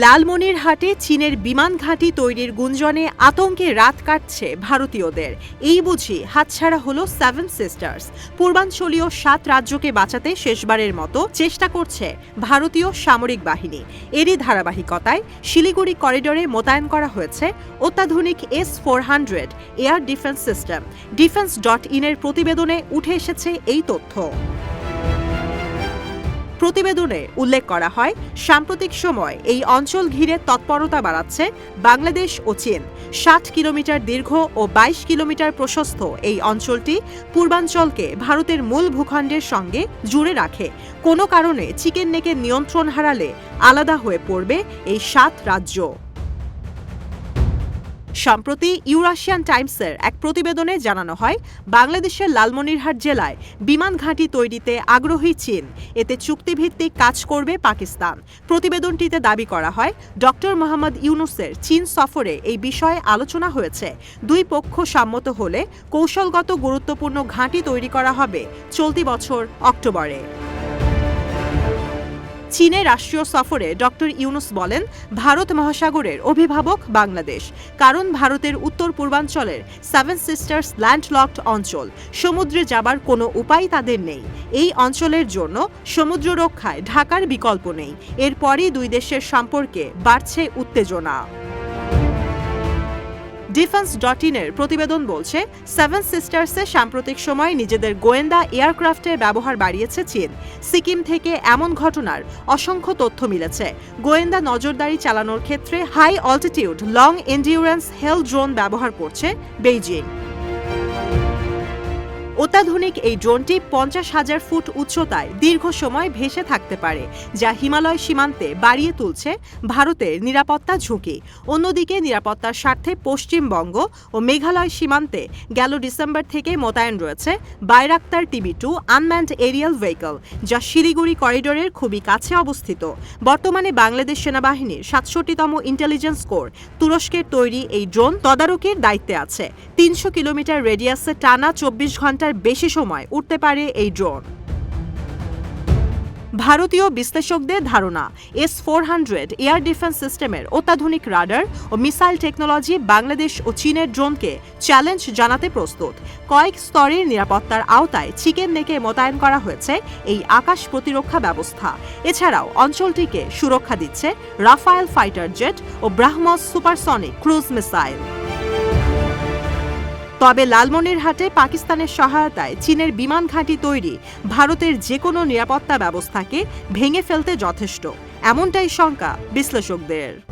লালমনিরহাটে চীনের বিমান ঘাঁটি তৈরির গুঞ্জনে আতঙ্কে রাত কাটছে ভারতীয়দের। এই বুঝি হাতছাড়া হলো সেভেন সিস্টার্স পূর্বাঞ্চলীয় সাত রাজ্যকে বাঁচাতে শেষবারের মতো চেষ্টা করছে ভারতীয় সামরিক বাহিনী। এরই ধারাবাহিকতায় শিলিগুড়ি করিডোরে মোতায়েন করা হয়েছে অত্যাধুনিক S four hundred air defence system defence dot ইনের প্রতিবেদনে উঠে এসেছে এই তথ্য। প্রতিবেদনে উল্লেখ করা হয়, সাম্প্রতিক সময় এই অঞ্চল ঘিরে তৎপরতা বাড়াচ্ছে বাংলাদেশ ও চীন। ষাট কিলোমিটার দীর্ঘ ও বাইশ কিলোমিটার প্রশস্ত এই অঞ্চলটি পূর্বাঞ্চলকে ভারতের মূল ভূখণ্ডের সঙ্গে জুড়ে রাখে। কোনো কারণে চিকেন নেকের নিয়ন্ত্রণ হারালে আলাদা হয়ে পড়বে এই সাত রাজ্য। সম্প্রতি ইউরাশিয়ান টাইমসের এক প্রতিবেদনে জানানো হয়, বাংলাদেশের লালমনিরহাট জেলায় বিমান ঘাঁটি তৈরিতে আগ্রহী চীন। এতে চুক্তিভিত্তিক কাজ করবে পাকিস্তান। প্রতিবেদনটিতে দাবি করা হয়, ডক্টর মোহাম্মদ ইউনুসের চীন সফরে এই বিষয়ে আলোচনা হয়েছে। দুই পক্ষ সম্মত হলে কৌশলগত গুরুত্বপূর্ণ ঘাঁটি তৈরি করা হবে চলতি বছর অক্টোবরে। চীনে রাষ্ট্রীয় সফরে ডক্টর ইউনুস বলেন, ভারত মহাসাগরের অভিভাবক বাংলাদেশ, কারণ ভারতের উত্তর পূর্বাঞ্চলের সেভেন সিস্টার্স ল্যান্ডলকড অঞ্চল, সমুদ্রে যাবার কোনো উপায় তাদের নেই। এই অঞ্চলের জন্য সমুদ্র রক্ষায় ঢাকার বিকল্প নেই। এরপরই দুই দেশের সম্পর্কে বাড়ছে উত্তেজনা। ডিফেন্স ডট ইনের প্রতিবেদন বলছে সেভেন সিস্টার্সে সাম্প্রতিক সময়ে নিজেদের গোয়েন্দা এয়ারক্রাফটের ব্যবহার বাড়িয়েছে চীন। সিকিম থেকে এমন ঘটনার অসংখ্য তথ্য মিলেছে। গোয়েন্দা নজরদারি চালানোর ক্ষেত্রে high altitude long endurance HALE drone ব্যবহার করছে বেইজিং। অত্যাধুনিক এই ড্রোনটি পঞ্চাশ হাজার ফুট উচ্চতায় দীর্ঘ সময় ভেসে থাকতে পারে, যা হিমালয় সীমান্তে বাড়িয়ে তুলছে ভারতের নিরাপত্তা ঝুঁকি। অন্যদিকে নিরাপত্তার স্বার্থে পশ্চিমবঙ্গ ও মেঘালয় সীমান্তে গেল ডিসেম্বর থেকে মোতায়েন রয়েছে Bayraktar TB two unmanned aerial vehicle, যা শিলিগুড়ি করিডোরের খুবই কাছে অবস্থিত। বর্তমানে বাংলাদেশ সেনাবাহিনীর সাতষট্টিতম ইন্টেলিজেন্স কোর তুরস্কের তৈরি এই ড্রোন তদারকির দায়িত্বে আছে। তিনশো কিলোমিটার রেডিয়াসে টানা চব্বিশ ঘণ্টার বেশি সময় উঠতে পারে এই ড্রোন। ভারতীয় বিশ্লেষকদের ধারণা S four hundred air defence সিস্টেমের অত্যাধুনিক রাডার ও মিসাইল টেকনোলজি বাংলাদেশ ও চীনের ড্রোনকে চ্যালেঞ্জ জানাতে প্রস্তুত। কয়েক স্তরের নিরাপত্তার আওতায় চিকেন নেকে মোতায়েন করা হয়েছে এই আকাশ প্রতিরক্ষা ব্যবস্থা। এছাড়াও অঞ্চলটিকে সুরক্ষা দিচ্ছে রাফায়েল ফাইটার জেট ও ব্রাহ্মস সুপারসনিক ক্রুজ মিসাইল। তবে লালমনিরহাটে পাকিস্তানের সহায়তায় চীনের বিমান ঘাঁটি তৈরি ভারতের যে কোনো নিরাপত্তা ব্যবস্থাকে ভেঙে ফেলতে যথেষ্ট। এমনটাই শঙ্কা বিশ্লেষকদের।